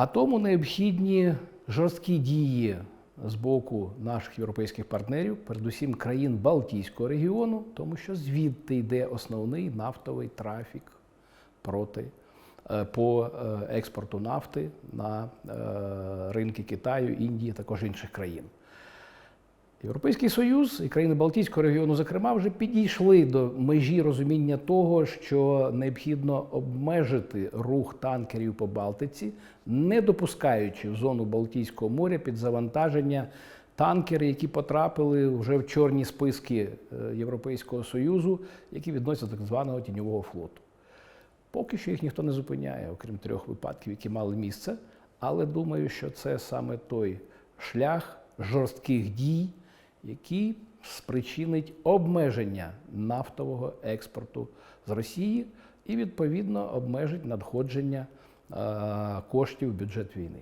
А тому необхідні жорсткі дії з боку наших європейських партнерів, передусім країн Балтійського регіону, тому що звідти йде основний нафтовий трафік проти е, по е, експорту нафти на е, ринки Китаю, Індії, також інших країн. Європейський Союз і країни Балтійського регіону, зокрема, вже підійшли до межі розуміння того, що необхідно обмежити рух танкерів по Балтиці, не допускаючи в зону Балтійського моря під завантаження танкери, які потрапили вже в чорні списки е, Європейського Союзу, які відносяться до так званого тіньового флоту. Поки що їх ніхто не зупиняє, окрім трьох випадків, які мали місце. Але думаю, що це саме той шлях жорстких дій, який спричинить обмеження нафтового експорту з Росії і, відповідно, обмежить надходження е, коштів в бюджет війни.